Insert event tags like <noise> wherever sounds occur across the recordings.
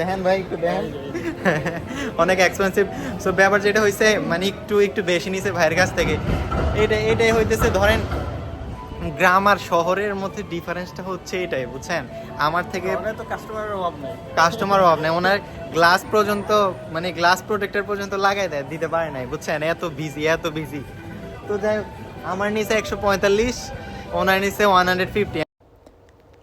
দেখেন ভাই একটু দেখেন। <laughs> অনেক এক্সপেন্সিভ সো ব্যাপার যেটা হয়েছে মানে একটু একটু বেশি নিছে ভাইয়ের কাছ থেকে। এটা এটাই হইতেছে ধরেন গ্রাম আর শহরের মধ্যে ডিফারেন্সটা হচ্ছে এটাই বুঝছেন? আমার থেকে কাস্টমারের অভাব নেই। কাস্টমার অভাব নেই। ওনার গ্লাস পর্যন্ত মানে গ্লাস প্রোটেক্টর পর্যন্ত লাগাই দেয় দিতে পারে নাই বুঝছেন? এত বিজি এত বিজি তো যাই হোক, আমার নিচে একশো পঁয়তাল্লিশ ওনার নিচে ওয়ান হান্ড্রেড ফিফটি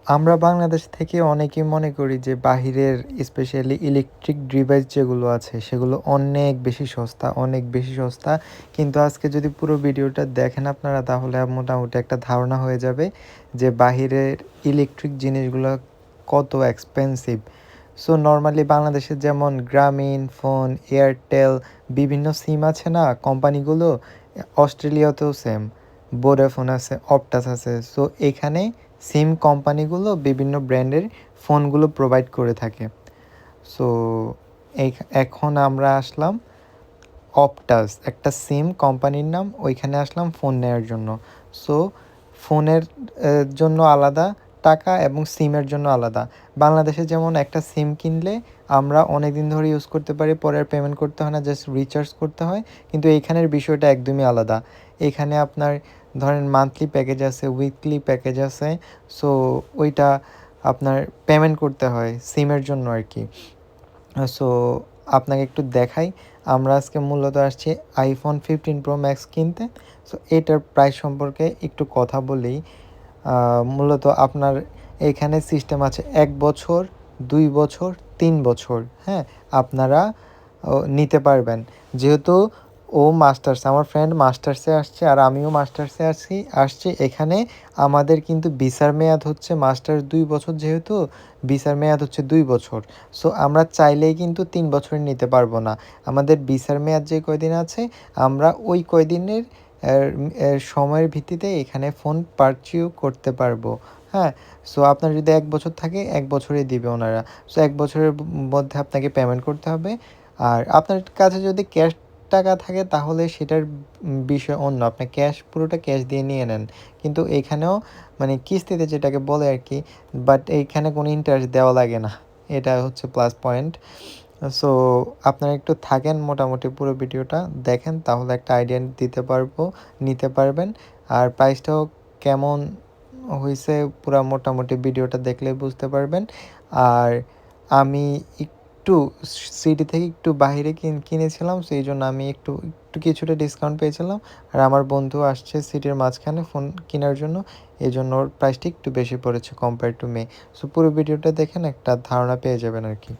আমরা বাংলাদেশ থেকে অনেকেই মনে করি যে বাহিরের স্পেশালি ইলেকট্রিক ডিভাইস যেগুলো আছে, সেগুলো অনেক বেশি সস্তা, অনেক বেশি সস্তা। কিন্তু আজকে যদি পুরো ভিডিওটা দেখেন আপনারা, তাহলে মোটামুটি একটা ধারণা হয়ে যাবে যে বাহিরের ইলেকট্রিক জিনিসগুলো কত এক্সপেন্সিভ সো নর্মালি বাংলাদেশে যেমন গ্রামীণ ফোন এয়ারটেল বিভিন্ন সিম আছে না, কোম্পানিগুলো, অস্ট্রেলিয়াতেও সেম ভোডাফোন আছে অপটাস আছে। সো এখানে সিম কোম্পানিগুলো বিভিন্ন ব্র্যান্ডের ফোনগুলো প্রোভাইড করে থাকে। সো এখন আমরা আসলাম অপটাস একটা সিম কোম্পানির নাম, ওইখানে আসলাম ফোন নেওয়ার জন্য। সো ফোনের জন্য আলাদা টাকা এবং সিমের জন্য আলাদা। বাংলাদেশে যেমন একটা সিম কিনলে আমরা অনেক দিন ধরে ইউজ করতে পারি, পরে আর পেমেন্ট করতে হয় না জাস্ট রিচার্জ করতে হয়, কিন্তু এইখানের বিষয়টা একদমই আলাদা। এখানে আপনার ধরেন মান্থলি প্যাকেজ আছে উইকলি প্যাকেজ আছে সো ওইটা আপনার পেমেন্ট করতে হয় সিমের জন্য আর কি। সো আপনাকে একটু দেখাই, আমরা আজকে মূলত আসছি আইফোন ফিফটিন প্রো ম্যাক্স কিনতে। সো এটার প্রাইস সম্পর্কে একটু কথা বলি মূলত আপনার এখানে সিস্টেম আছে এক বছর, দুই বছর, তিন বছর হ্যাঁ আপনারা নিতে পারবেন। যেহেতু ও মাস্টার্স আমার ফ্রেন্ড মাস্টার্সে আসছে আর আমিও মাস্টার্সে আসছি আসছি এখানে। আমাদের কিন্তু ভিসার মেয়াদ হচ্ছে মাস্টার্স দুই বছর যেহেতু ভিসার মেয়াদ হচ্ছে দুই বছর। সো আমরা চাইলেই কিন্তু তিন বছর নিতে পারব না। আমাদের ভিসার মেয়াদ যে কয়দিন আছে, আমরা ওই কয়দিনের সময়ের ভিত্তিতে এখানে ফোন পারচিউ করতে পারব। হ্যাঁ? সো আপনার যদি এক বছর থাকে, এক বছরই দিবে ওনারা। সো এক বছরের মধ্যে আপনাকে পেমেন্ট করতে হবে। আর আপনার কাছে যদি ক্যাশ টাকা থাকে তাহলে সেটার বিষয় অন্য। আপনি ক্যাশ পুরোটা ক্যাশ দিয়ে নিয়ে নেন। কিন্তু এখানেও মানে কিস্তিতে যেটাকে বলে আর কি বাট এইখানে কোনো ইন্টারেস্ট দেওয়া লাগে না। এটা হচ্ছে প্লাস পয়েন্ট সো আপনারা একটু থাকেন মোটামুটি পুরো ভিডিওটা, দেখেন তাহলে একটা আইডিয়া দিতে পারব, নিতে পারবেন। আর প্রাইসটাও কেমন হয়েছে পুরো মোটামুটি ভিডিওটা দেখলে বুঝতে পারবেন। আর আমি একটু সিটি থেকে একটু বাইরে কিনেছিলাম সেই জন্য আমি একটু একটু কিছুটা ডিসকাউন্ট পেয়েছিলাম আর আমার বন্ধু আসছে সিটির মাঝখানে ফোন কেনার জন্য এই জন্য ওর প্রাইসটা একটু বেশি পড়েছে কম্পেয়ার টু মে সো পুরো ভিডিওটা দেখেন একটা ধারণা পেয়ে যাবেন আর কি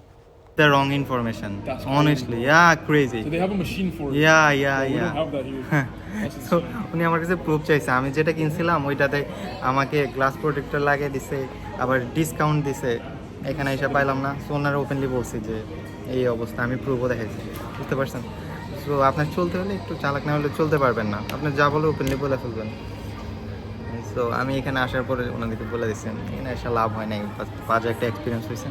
the wrong information That's honestly crazy. yeah crazy So they have a machine for it. yeah yeah We yeah have that here. <laughs> Insane. উনি আমার কাছে প্রুফ চাইছে আমি যেটা কিনছিলাম ওইটাতে আমাকে গ্লাস প্রোটেক্টর লাগিয়ে দিছে আবার ডিসকাউন্ট দিছে এখানে এসে পাইলাম না। সো ওনারা ওপেনলি বলছি যে এই অবস্থা আমি প্রুভও দেখেছি বুঝতে পারছেন? সো আপনার চলতে হলে একটু চালাক না হলে চলতে পারবেন না। আপনি যা বলে ওপেনলি বলে ফেলবেন। সো আমি এখানে আসার পরে ওনাদেরকে বলে দিচ্ছেন এখানে এসে লাভ হয় নাই বাজে একটা এক্সপিরিয়েন্স হয়েছে।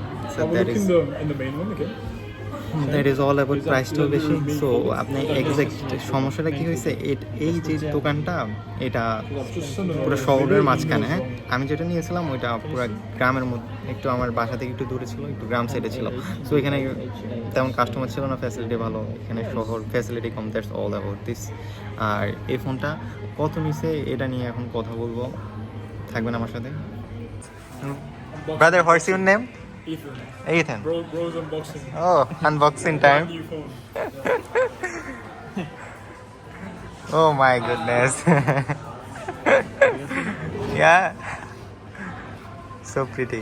দ্যাট ইজ অল অ্যাবাউট প্রাইসটাও বেশি। সো আপনি এক্সাক্ট সমস্যাটা কি হয়েছে? এই যে দোকানটা, এটা পুরো শহরের মাঝখানে হ্যাঁ? আমি যেটা নিয়েছিলাম, ওইটা পুরো গ্রামের মধ্যে, একটু আমার বাসা থেকে একটু দূরে ছিল, একটু গ্রাম সাইডে ছিল। সো এখানে তেমন কাস্টমার ছিল না ফ্যাসিলিটি ভালো। এখানে শহর ফ্যাসিলিটি কম দ্যাটস অল অ্যাবাউট দিস আর এই ফোনটা কত নিচে এটা নিয়ে এখন কথা বলব। থাকবেন আমার সাথে. Brother what's your name Ethan. Ethan Bro, bro's unboxing. O unboxing time Brand new phone. <laughs> Oh my goodness. <laughs> yeah. So pretty.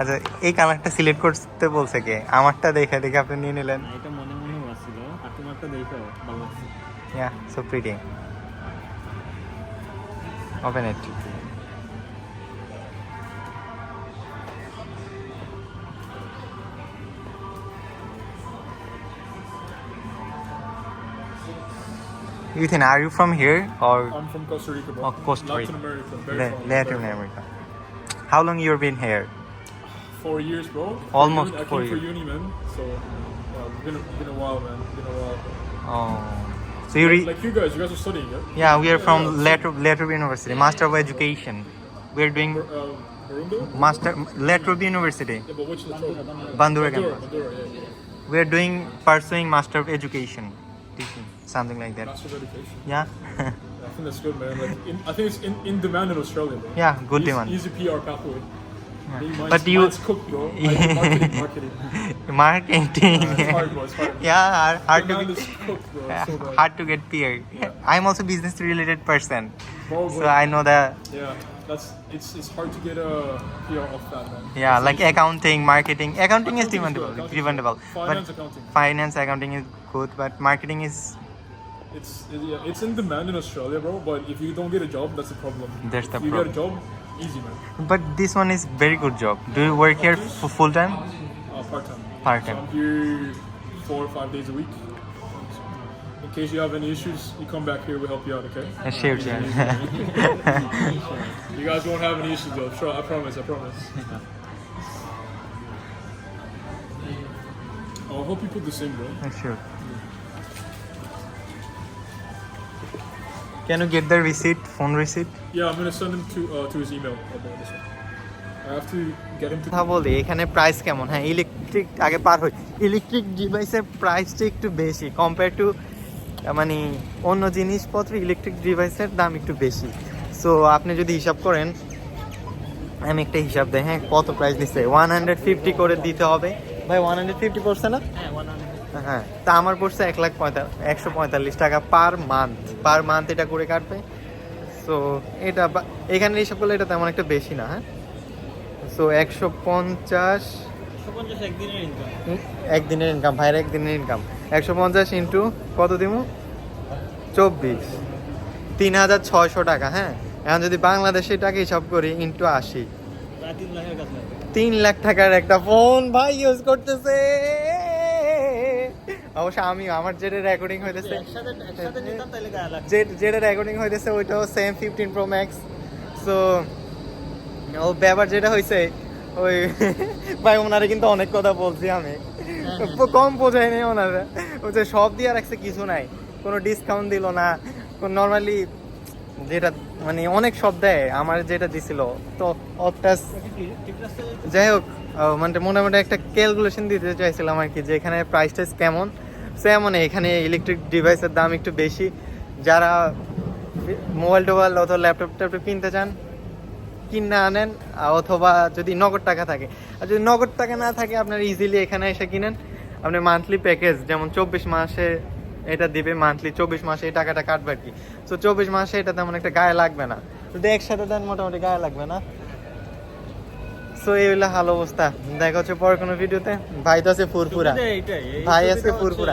আচ্ছা এই কালারটা সিলেক্ট করতে বলছে কে আমারটা দেখে দেখে আপনি নিয়ে নিলেন এটা মনে মনে আসছিল আর তোমারটা দেখো ভালো লাগছে yeah so pretty open it Ethan, are you from here or I'm from Costa Rica, bro. Oh, Costa Rica. Latin America. Very La- Latin very. America? How long you've been here? Four years, bro. Almost I came four for years. uni, man. So, yeah, it's been a, been a while, man. Been a while. Oh, so you re- Like you guys, you guys are studying, yeah? yeah, we are Yeah, from yeah. Latrobe, Latrobe University, Master of Education. We are doing Uh, Master Latrobe University, Yeah, but which? Bandura Madura, campus. Madura, yeah, yeah. We are doing pursuing Master of Education, teaching something like that. Master of Education. Yeah, <laughs> Yeah, I think that's good, man. Like, in, I think it's in, in demand in Australia, bro. yeah, good easy, demand. Easy PR pathway. Mine's, But you- bro. Like, <laughs> marketing, marketing. Marketing. Uh, it's hard, bro. It's hard. yeah, hard, hard to is cooked, bro. <laughs> It's so hard to get peer. I'm also business related person, Bro, so. I know the Yeah, that's it's it's hard to get a PR off that, man. yeah It's like easy. accounting, marketing. Accounting is Accounting is demandable, accounting demandable. good. But accounting. finance, accounting is good, but marketing is It's it, yeah, it's in demand in Australia, bro. But if you don't get a job, that's the problem. That's the if you problem. get a job, easy, man. But this one is very good job. Do you work here for full time? Uh, part time. Part-time. So I'm here four or five days a week. In case you have any issues, you come back here. We'll help you out, okay? Uh, Sure, sure. <laughs> You guys won't have any issues, though. Sure, I promise. I promise. <laughs> Oh, I hope you put the same, bro. sure. Can you get the receipt, phone receipt? Yeah, I'm gonna send him to uh, to his email about this one. I have to get him to. কথা বলি এখানে price কেমন হ্যাঁ electric আগে পার হই electric ডিভাইসের প্রাইসটা একটু বেশি কম্পেয়ার টু মানে অন্য জিনিসপত্র ইলেকট্রিক ডিভাইসের দাম একটু বেশি সো আপনি যদি হিসাব করেন আমি একটা হিসাব দেয় হ্যাঁ কত প্রাইস দিচ্ছে ওয়ান হান্ড্রেড ফিফটি করে দিতে হবে ভাই ওয়ান হান্ড্রেড ফিফটি পড়ছে না হ্যাঁ তা আমার পড়ছে এক লাখ একশো পঁয়তাল্লিশ টাকা পার মান্থ পার মান্থ এটা করে কাটবে। সো এটা এখানে হিসাব করলে এটা তেমন একটা বেশি না হ্যাঁ? সো একশো পঞ্চাশ একদিনের ইনকাম ভাইয়ের একদিনের ইনকাম একশো পঞ্চাশ ইন্টু কত দিব চব্বিশ। তিন হাজার ছয়শো টাকা হ্যাঁ? এখন যদি বাংলাদেশে টাকা হিসাব করি ইন্টু আশি। তিন লাখ টাকার একটা ফোন ভাই ইউজ করতেছে। অবশ্য আমি আমার যেটা রেকর্ডিং হইতেছে। যেটা রেকর্ডিং হইতেছে ওইটাও same fifteen pro max so ও ব্যাপার যেটা হয়েছে ওই <laughs> ভাই ওনারে কিন্তু অনেক কথা বলছি আমি। কম বোঝাই নেই ওনারা। ও যে সব দিয়ে রাখছে কিছু নাই। কোনো ডিসকাউন্ট দিল না। নর্মালি যেটা মানে অনেক সব দেয় আমার যেটা দিছিল। তো আছে যাই হোক মানে মোটামুটি একটা ক্যালকুলেশন দিতে চাইছিলাম আর কি যে এখানে প্রাইস টাইস কেমন। সেমন এখানে ইলেকট্রিক ডিভাইসের দাম একটু বেশি। যারা মোবাইল টোবাইল অথবা ল্যাপটপ ট্যাপটপ কিনতে চান কিনে আনেন অথবা যদি নগদ টাকা থাকে। আর যদি নগদ টাকা না থাকে আপনার ইজিলি এখানে এসে কিনেন। আপনি মান্থলি প্যাকেজ যেমন চব্বিশ মাসে এটা দিবে মান্থলি চব্বিশ মাসে এই টাকাটা কাটবে আর কি। তো চব্বিশ মাসে এটা তেমন একটা গায়ে লাগবে না। যদি একসাথে দেন মোটামুটি গায়ে লাগবে না। সো এই হলো হাল অবস্থা। দেখা হচ্ছে পরে কোনো ভিডিওতে। ভাই তো আছে ফুরফুরা। ভাই আছে ফুরফুরা।